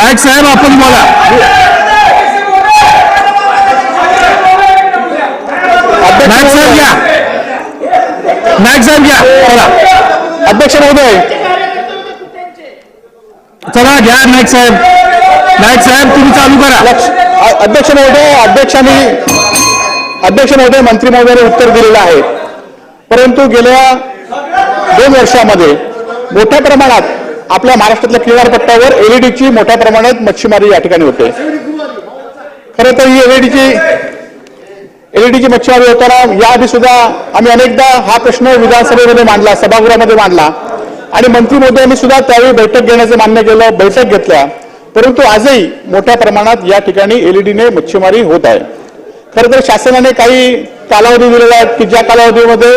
नाईक साहेब आपण बोला. नाईक साहेब घ्या नाईक साहेब घ्या बोला अध्यक्ष महोदय. चला घ्या नाईक साहेब. नाईक साहेब तुम्ही चालू करा. अध्यक्ष महोदय अध्यक्षांनी अध्यक्ष महोदय मंत्री महोदयाने उत्तर दिलेलं आहे. परंतु गेल्या दोन वर्षामध्ये मोठ्या प्रमाणात आपल्या महाराष्ट्रातल्या किनारपट्ट्यावर एलईडीची मोठ्या प्रमाणात मच्छीमारी या ठिकाणी होते. खरं तर ही एलईडीची एलईडीची मच्छीमारी होताना याआधी सुद्धा आम्ही अनेकदा हा प्रश्न विधानसभेमध्ये मांडला सभागृहामध्ये मांडला. आणि मंत्री महोदयांनी सुद्धा त्यावेळी बैठक घेण्याचं मान्य केलं बैठक घेतल्या. परंतु आजही मोठ्या प्रमाणात या ठिकाणी एलईडीने मच्छीमारी होत आहे. खरं तर शासनाने काही कालावधी दिलेला आहे की ज्या कालावधीमध्ये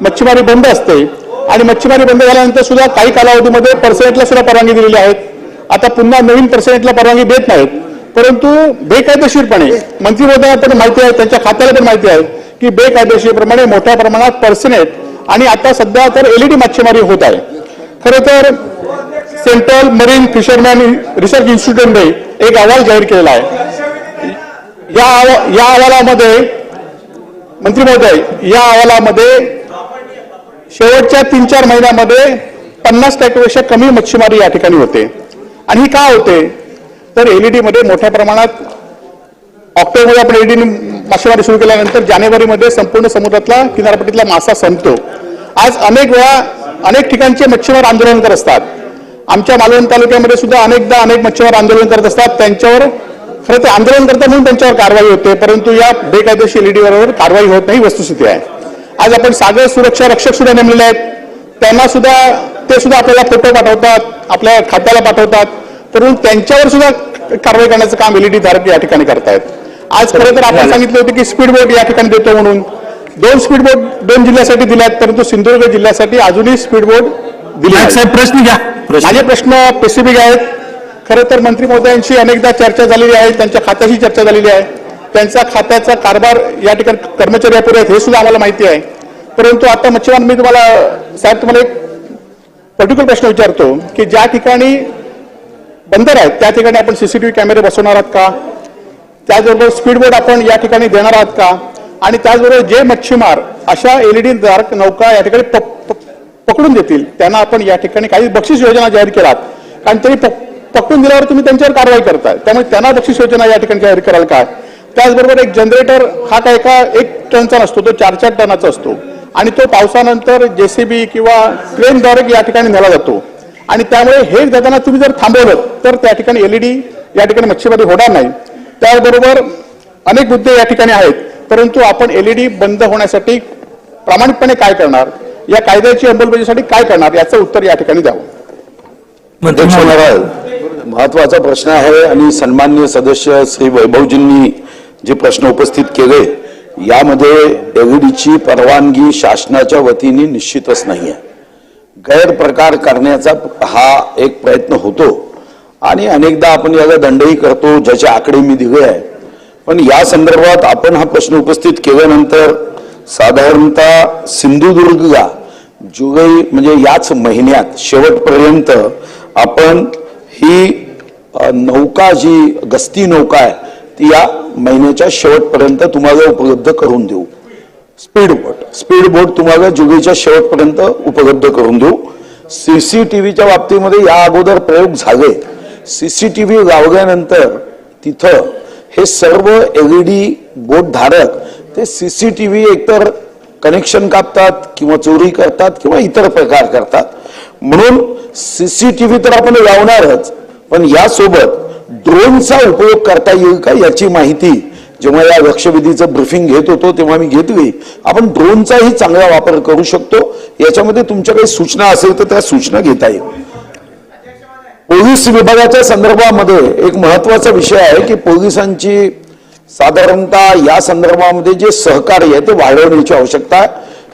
मच्छीमारी बंद असते आणि मच्छीमारी बंद झाल्यानंतर सुद्धा काही कालावधीमध्ये पर्सेंटला सुद्धा परवानगी दिलेली आहेत आता पुन्हा नवीन पर्सेंटला परवानगी देत नाहीत. परंतु बेकायदेशीरपणे मंत्रिमंडळाला पण माहिती आहे त्यांच्या खात्याला पण माहिती आहे की बेकायदेशीरप्रमाणे मोठ्या प्रमाणात पर्सेनेट आणि आता सध्या तर एलईडी मच्छीमारी होत आहे. खरं तर सेंट्रल मरीन फिशरमॅन रिसर्च इन्स्टिट्यूटने एक अहवाल जाहीर केलेला आहे. या या अहवालामध्ये मंत्री महोदय या अहवालामध्ये शेवटच्या तीन चार महिन्यामध्ये पन्नास टक्केपेक्षा कमी मच्छीमारी या ठिकाणी होते. आणि ही का होते? तर एल ई डीमध्ये मोठ्या प्रमाणात ऑक्टोबरमध्ये आपण एलईडी मासेमारी सुरू केल्यानंतर जानेवारीमध्ये संपूर्ण समुद्रातला किनारपट्टीतला मासा संपतो. आज अनेक वेळा अनेक ठिकाणचे मच्छीमार आंदोलन करत असतात. आमच्या मालवण तालुक्यामध्ये सुद्धा अनेकदा अनेक मच्छीमार आंदोलन करत असतात. त्यांच्यावर खरं ते आंदोलन करतात म्हणून त्यांच्यावर कारवाई होते परंतु या बेकायदेशीर डी बरोबर कारवाई होत नाही वस्तुस्थिती आहे. आज आपण सागर सुरक्षा रक्षक सुद्धा नेमलेले आहेत. त्यांना सुद्धा ते सुद्धा आपल्याला फोटो पाठवतात आपल्या खात्याला पाठवतात. परंतु त्यांच्यावर सुद्धा कारवाई करण्याचं काम एलईडी धारक या ठिकाणी करतायत. आज खरं तर आपण सांगितलं होतं की स्पीड बोट या ठिकाणी देतो म्हणून. दोन स्पीड बोट दोन जिल्ह्यासाठी दिल्यात परंतु सिंधुदुर्ग जिल्ह्यासाठी अजूनही स्पीड बोट दिली. साहेब प्रश्न घ्या. माझे प्रश्न स्पेसिफिक आहेत. खरं तर मंत्री महोदयांशी अनेकदा चर्चा झालेली आहे त्यांच्या खात्याशी चर्चा झालेली आहे. त्यांचा खात्याचा कारभार या ठिकाणी कर्मचारी अपुरे आहेत हे सुद्धा आम्हाला माहिती आहे. परंतु आता मच्छीमार मी तुम्हाला साहेब तुम्हाला एक पर्टिक्युलर प्रश्न विचारतो की ज्या ठिकाणी बंदर आहेत त्या ठिकाणी आपण सीसीटीव्ही कॅमेरे बसवणार आहात का? त्याचबरोबर स्पीडबोट आपण या ठिकाणी देणार आहात का? आणि त्याचबरोबर जे मच्छीमार अशा एलईडी धारक नौका या ठिकाणी पकडून देतील त्यांना आपण या ठिकाणी काही बक्षीस योजना जाहीर केलात. कारण तरी पकडून दिल्यावर तुम्ही त्यांच्यावर कारवाई करताय. त्यामुळे त्यांना बक्षीस योजना या ठिकाणी जाहीर कराल काय त्याचबरोबर एक जनरेटर हा काय का एक टनचा नसतो तो चार चार टनाचा असतो. आणि तो पावसानंतर जेसीबी किंवा क्रेनद्वारे या ठिकाणी नेला जातो. आणि त्यामुळे हे जाताना तुम्ही जर थांबवलं तर त्या ठिकाणी एलईडी या ठिकाणी मच्छीमारी होणार नाही. त्याचबरोबर अनेक मुद्दे या ठिकाणी आहेत परंतु आपण एलईडी बंद होण्यासाठी प्रामाणिकपणे काय करणार? या कायद्याची अंमलबजावणीसाठी काय करणार? याचं उत्तर या ठिकाणी द्यावं. अध्यक्ष महाराज महत्त्वाचा प्रश्न आहे आणि सन्मान्य सदस्य श्री वैभवजींनी जे प्रश्न उपस्थित केले यामध्ये एव्हीडीची परवानगी शासनाच्या वतीने निश्चितच नाही आहे गैरप्रकार करण्याचा हा एक प्रयत्न होतो. आणि अनेकदा आपण याला दंडही करतो ज्याचे आकडे मी दिले आहे पण या संदर्भात आपण हा प्रश्न उपस्थित केल्यानंतर साधारणतः सिंधुदुर्गला जुलै म्हणजे याच महिन्यात शेवटपर्यंत आपण ही नौका जी गस्ती नौका आहे ती या महिन्याच्या शेवटपर्यंत तुम्हाला उपलब्ध करून देऊ. स्पीड बोट स्पीड बोट तुम्हाला जुलैच्या शेवटपर्यंत उपलब्ध करून देऊ. सीसीटीव्हीच्या बाबतीमध्ये या अगोदर प्रयोग झाले. सीसीटीव्ही लावल्यानंतर तिथं हे सर्व एलईडी बोट धारक ते सीसीटीव्ही एकतर कनेक्शन कापतात किंवा चोरी करतात किंवा इतर प्रकार करतात. म्हणून सीसीटीव्ही तर आपण लावणारच पण यासोबत ड्रोनचा उपयोग करता येईल का याची माहिती जेव्हा या लक्षविधीचं ब्रिफिंग घेत होतो तेव्हा मी घेतली. आपण ड्रोनचाही चांगला वापर करू शकतो. याच्यामध्ये तुमच्या काही सूचना असेल तर त्या सूचना घेता येईल. पोलीस विभागाच्या संदर्भामध्ये एक महत्त्वाचा विषय आहे की पोलिसांची साधारणतः या संदर्भामध्ये जे सहकार्य आहे ते वाढवण्याची आवश्यकता आहे.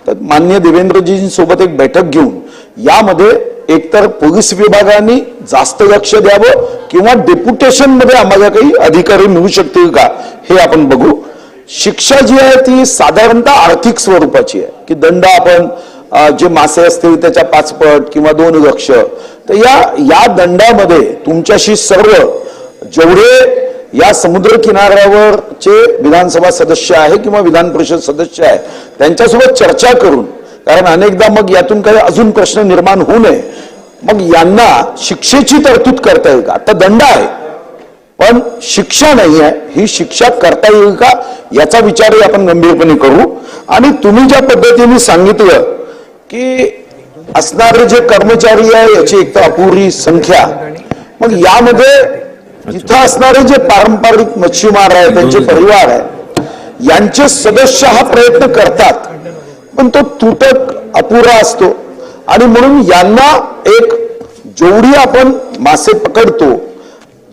तर मान्य देवेंद्रजींसोबत एक बैठक घेऊन यामध्ये एकतर पोलीस विभागाने जास्त लक्ष द्यावं किंवा डेप्युटेशनमध्ये आम्हाला काही अधिकारी मिळू शकतील का हे आपण बघू. शिक्षा जी आहे ती साधारणतः आर्थिक स्वरूपाची आहे की दंड आपण जे मासे असतील त्याच्या पाचपट किंवा दोन लक्ष. तर या या दंडामध्ये तुमच्याशी सर्व जेवढे या समुद्र किनाऱ्यावरचे विधानसभा सदस्य आहे किंवा विधान परिषद सदस्य आहे त्यांच्यासोबत चर्चा करून कारण अनेकदा मग यातून काही अजून प्रश्न निर्माण होऊ नये. मग यांना शिक्षेची तरतूद करता येईल का? आता दंड आहे. पण शिक्षा नाही आहे ही शिक्षा करता येईल का? याचा विचारही आपण गंभीरपणे करू. आणि तुम्ही ज्या पद्धतीने सांगितलं की असणारे जे कर्मचारी आहे याची एक तर अपुरी संख्या. मग यामध्ये इथं असणारे जे पारंपरिक मच्छीमार आहे त्यांचे परिवार आहे यांचे सदस्य हा प्रयत्न करतात. पण तो तुटक अपुरा असतो. आणि म्हणून यांना एक जेवढी आपण मासे पकडतो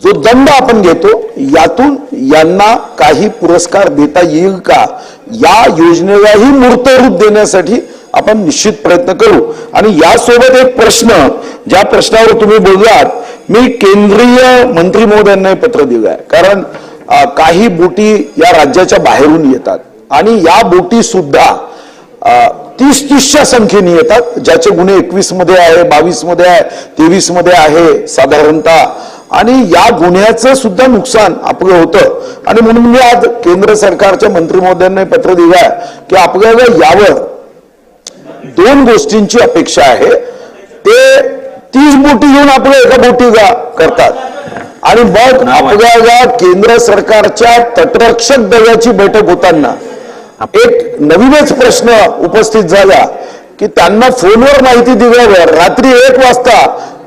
जो दंड आपण घेतो यातून यांना काही पुरस्कार देता येईल का? या योजनेलाही मूर्त रूप देण्यासाठी आपण निश्चित प्रयत्न करू. आणि यासोबत एक प्रश्न ज्या प्रश्नावर तुम्ही बोललात मी केंद्रीय मंत्री महोदयांना हे पत्र दिलं आहे कारण काही बोटी या राज्याच्या बाहेरून येतात. आणि या बोटी सुद्धा तीस तीसच्या संख्येने येतात. ज्याचे गुन्हे एकवीसमध्ये आहे बावीसमध्ये आहे तेवीसमध्ये आहे साधारणतः. आणि या गुन्ह्याचं सुद्धा नुकसान आपलं होतं. आणि म्हणून मी आज केंद्र सरकारच्या मंत्री महोदयांना पत्र दिलं आहे की आपल्याला यावर दोन गोष्टींची अपेक्षा आहे. ते तीस बोटी घेऊन आपल्या एका बोटीला करतात. आणि मग आपल्याला केंद्र सरकारच्या तटरक्षक दलाची बैठक होताना एक नवीनच प्रश्न उपस्थित झाला की त्यांना फोनवर माहिती दिल्यावर रात्री एक वाजता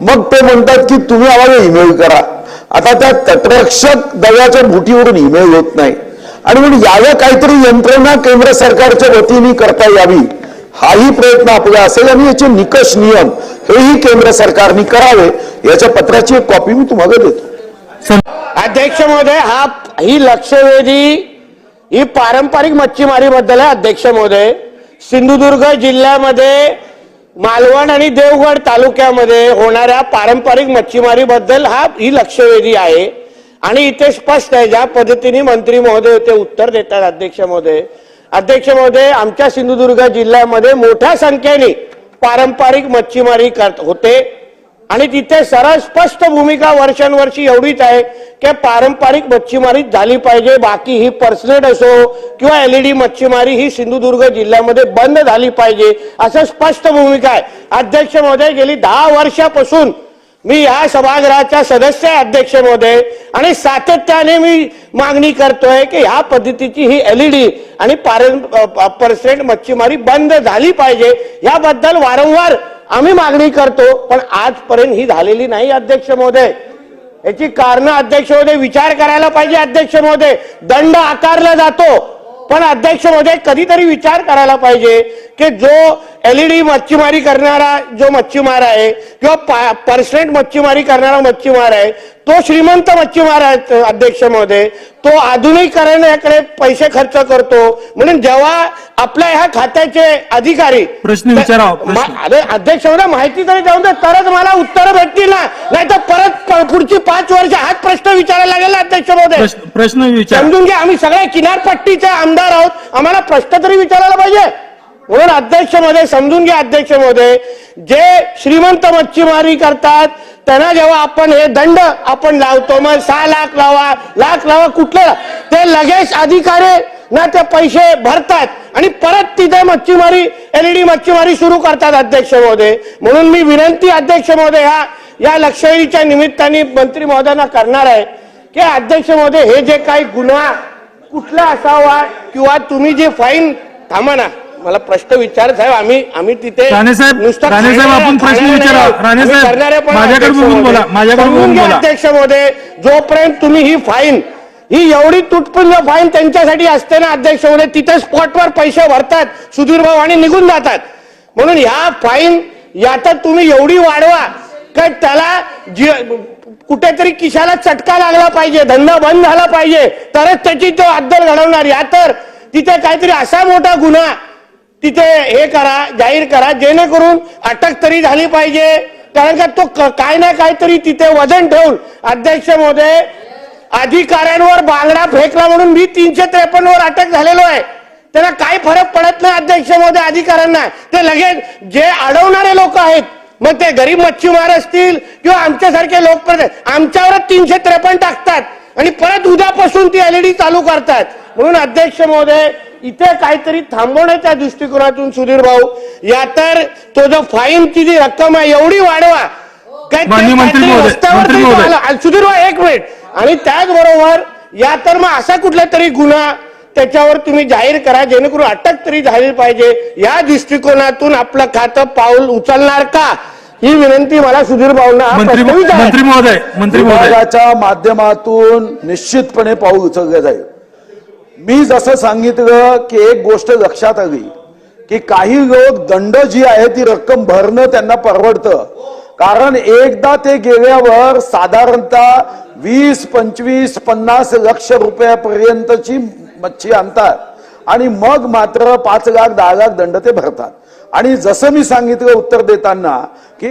मग ते म्हणतात की तुम्ही आम्हाला ईमेल करा. आता त्या तटरक्षक दलाच्या बोटीवरून ईमेल होत नाही. आणि म्हणून याला काहीतरी यंत्रणा केंद्र सरकारच्या वतीने करता यावी. हाही प्रयत्न आपला असेल आणि याचे निकष नियम हेही केंद्र सरकारने करावे. याच्या पत्राची एक कॉपी मी तुम्हाला देतो. अध्यक्ष महोदय हा ही लक्षवेधी ही पारंपरिक मच्छीमारीबद्दल आहे अध्यक्ष महोदय. सिंधुदुर्ग जिल्ह्यामध्ये मालवण आणि देवगड तालुक्यामध्ये होणाऱ्या पारंपरिक मच्छीमारीबद्दल हा ही लक्षवेधी आहे. आणि इथे स्पष्ट आहे ज्या पद्धतीने मंत्री महोदय ते उत्तर देतात अध्यक्ष महोदय. अध्यक्ष महोदय आमच्या सिंधुदुर्ग जिल्ह्यामध्ये मोठ्या संख्येने पारंपरिक मच्छीमारी करत होते. आणि तिथे सरळ स्पष्ट भूमिका वर्षानुवर्षी एवढीच आहे की पारंपरिक मच्छीमारी झाली पाहिजे. बाकी ही पर्सनेट असो किंवा एलईडी मच्छीमारी ही सिंधुदुर्ग जिल्ह्यामध्ये बंद झाली पाहिजे असं स्पष्ट भूमिका आहे. अध्यक्ष महोदय गेली दहा वर्षापासून मी या सभागृहाचा सदस्य अध्यक्ष महोदय. आणि सातत्याने मी मागणी करतोय की ह्या पद्धतीची ही एलईडी आणि पर्सेंट मच्छीमारी बंद झाली पाहिजे. याबद्दल वारंवार आम्ही मागणी करतो पण आजपर्यंत ही झालेली नाही अध्यक्ष महोदय. याची कारण अध्यक्ष महोदय विचार करायला पाहिजे अध्यक्ष महोदय. दंड आकारला जातो पण अध्यक्ष महोदय कधीतरी विचार करायला पाहिजे की जो एलईडी मच्छीमारी करणारा जो मच्छीमार आहे किंवा पर्सेंट मच्छीमारी करणारा मच्छीमार आहे तो श्रीमंत मच्छीमार अध्यक्ष महोदय तो आधुनिकीकरणाकडे पैसे खर्च करतो. म्हणून जेव्हा आपल्या ह्या खात्याचे अधिकारी प्रश्न. मा- अरे अध्यक्ष महोदय माहिती तरी जाऊन दे तरच मला उत्तर भेटतील ना. नाही तर परत पुढची पाच वर्ष हाच प्रश्न विचारायला लागेल ना अध्यक्ष महोदय. प्रश्न विचार. समजून घ्या आम्ही सगळे किनारपट्टीचे आमदार आहोत. आम्हाला प्रश्न तरी विचारायला पाहिजे. म्हणून अध्यक्ष महोदय समजून घ्या अध्यक्ष महोदय जे श्रीमंत मच्छीमारी करतात त्यांना जेव्हा आपण हे दंड आपण लावतो मग सहा लाख लावा लाख लावा कुठलं? ते लगेच अधिकारी ना ते पैसे भरतात आणि परत तिथे मच्छीमारी एलईडी मच्छीमारी सुरू करतात अध्यक्ष महोदय. म्हणून मी विनंती अध्यक्ष महोदय या या लक्षवेधीच्या निमित्ताने मंत्री महोदयांना करणार आहे की अध्यक्ष महोदय हे जे काही गुन्हा कुठला असावा किंवा तुम्ही जे फाईन थांबा ना. मला प्रश्न विचार साहेब आम्ही आम्ही तिथे राणे साहेब, राणे साहेब, आपण प्रश्न विचारा. राणे साहेब, माझ्याकडे बघून. बोला, माझ्याकडे बघून बोला. अध्यक्ष महोदय जोपर्यंत तुम्ही ही फाईन ही एवढी तुटपुंज फाईन त्यांच्यासाठी असते ना अध्यक्ष महोदय तिथे स्पॉटवर पैसे भरतात सुधीर भाऊ आणि निघून जातात म्हणून ह्या फाईन यात तुम्ही एवढी वाढवा का त्याला कुठेतरी किशाला चटका लागला पाहिजे धंदा बंद झाला पाहिजे तरच त्याची तो अद्दल घडवणार या तर तिथे काहीतरी असा मोठा गुन्हा तिथे हे करा जाहीर करा जेणेकरून अटक तरी झाली पाहिजे. कारण का तो काय ना काहीतरी तिथे वजन ठेवून अध्यक्ष महोदय अधिकाऱ्यांवर बांगडा फेकला म्हणून मी तीनशे त्रेपन्न वर अटक झालेलो आहे. त्यांना काही फरक पडत नाही अध्यक्ष महोदय अधिकाऱ्यांना. ते लगेच जे अडवणारे लोक आहेत मग ते गरीब मच्छीमार असतील किंवा आमच्यासारखे लोक आमच्यावरच तीनशे त्रेपन्न टाकतात आणि परत उद्यापासून ती एलईडी चालू करतात. म्हणून अध्यक्ष महोदय इथे काहीतरी थांबवण्याच्या दृष्टिकोनातून सुधीर भाऊ या तर तो जो फाईनची जी रक्कम आहे एवढी वाढवा. काय सुधीर भाऊ एक मिनिट. आणि त्याचबरोबर या तर मग असा कुठला तरी गुन्हा त्याच्यावर तुम्ही जाहीर करा जेणेकरून अटक तरी झाली पाहिजे. या दृष्टिकोनातून आपलं खातं पाऊल उचलणार का? ही विनंती मला सुधीर भाऊंना मंत्री महोदय मंत्री महोदय. विभागाच्या माध्यमातून निश्चितपणे पाऊल उचललं जाईल. मी जसं सांगितलं की एक गोष्ट लक्षात आली की काही लोक दंड जी आहे ती रक्कम भरणं त्यांना परवडतं. कारण एकदा ते गेल्यावर साधारणतः वीस पंचवीस पन्नास लक्ष रुपयापर्यंतची मच्छी आणतात. आणि मग मात्र पाच लाख दहा लाख दंड ते भरतात. आणि जसं मी सांगितलं उत्तर देताना की